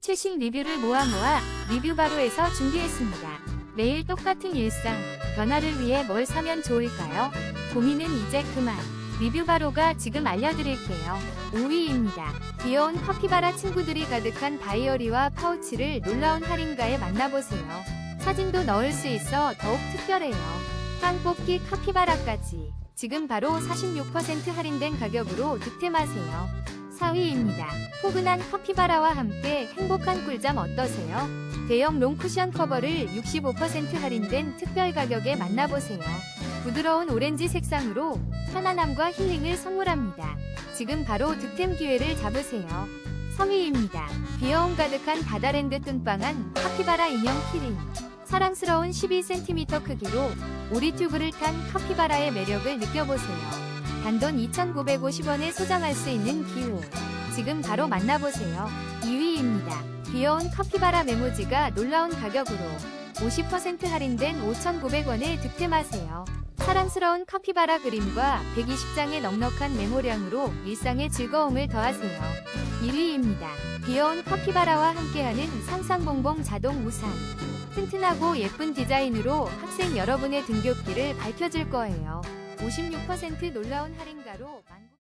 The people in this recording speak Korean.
최신 리뷰를 모아 모아 리뷰바로에서 준비했습니다. 매일 똑같은 일상, 변화를 위해 뭘 사면 좋을까요? 고민은 이제 그만. 리뷰바로가 지금 알려드릴게요. 5위입니다. 귀여운 커피바라 친구들이 가득한 다이어리와 파우치를 놀라운 할인가에 만나보세요. 사진도 넣을 수 있어 더욱 특별해요. 빵 뽑기 카피바라까지. 지금 바로 46% 할인된 가격으로 득템하세요. 4위입니다. 포근한 커피바라와 함께 행복한 꿀잠 어떠세요? 대형 롱쿠션 커버를 65% 할인된 특별 가격에 만나보세요. 부드러운 오렌지 색상으로 편안함과 힐링을 선물합니다. 지금 바로 득템 기회를 잡으세요. 3위입니다. 귀여움 가득한 바다랜드 뚱빵한 카피바라 인형 키링. 사랑스러운 12cm 크기로 오리 튜브를 탄 카피바라의 매력을 느껴보세요. 단돈 2,950원에 소장할 수 있는 기호. 지금 바로 만나보세요. 2위입니다. 귀여운 카피바라 메모지가 놀라운 가격으로 50% 할인된 5,900원에 득템하세요. 사랑스러운 카피바라 그림과 120장의 넉넉한 메모량으로 일상의 즐거움을 더하세요. 1위입니다. 귀여운 카피바라와 함께하는 상상봉봉 자동 우산. 튼튼하고 예쁜 디자인으로 학생 여러분의 등굣길을 밝혀줄 거예요. 56% 놀라운 할인가로 만국...